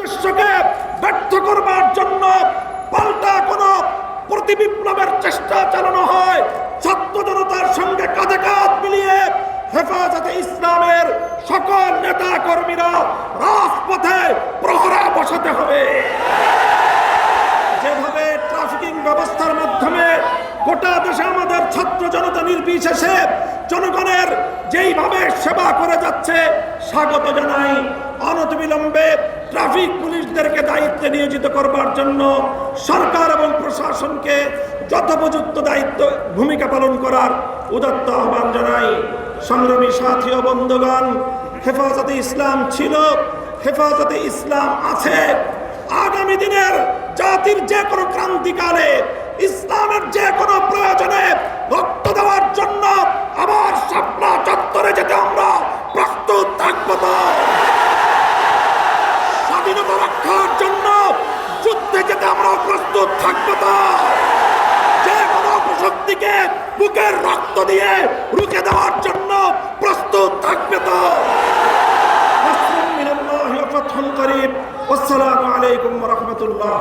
উদ্দেশ্যকে ব্যর্থ করবার জন্য পাল্টা কোন প্রতিবিপ্লবের চেষ্টা চালানো হয়। ছাত্র জনতার সঙ্গে কাঁধে কাঁধ মিলিয়ে হেফাজতে ইসলামের সকল নেতা কর্মীরা রাজপথে প্রহরা বসাতে হবে। যেভাবে ট্রাফিকিং ব্যবস্থার মাধ্যমে গোটা দেশে আমাদের ছাত্র জনতা নির্বিশেষে জনগণের যেইভাবে সেবা করে যাচ্ছে, স্বাগত জানাই। অনতিবিলম্বে ট্রাফিক পুলিশদেরকে দায়িত্বে নিয়োজিত করবার জন্য সরকার এবং প্রশাসনকে যথোপযুক্ত দায়িত্ব, ভূমিকা পালন করার উদাত্ত আহ্বান জানাই। সংগ্রামী সাথী ও বন্ধুগণ, হেফাজতে ইসলাম ছিল, হেফাজতে ইসলাম আছে। আগামী দিনের জাতির যে কোনো ক্রান্তিকালে, ইসলামের যে কোনো প্রয়োজনে রক্ত দেওয়ার জন্য আবার স্বপ্না চত্বরে যেতে আমরা প্রস্তুত থাকব রক্ষার জন্য যুদ্ধে যেতে আমরা প্রস্তুত থাকব না। যে কোনো প্রশক্তিকে বুকের রক্ত দিয়ে রুখে দেওয়ার জন্য প্রস্তুত থাকবে তো। আসসালামু আলাইকুম ওয়া রাহমাতুল্লাহ।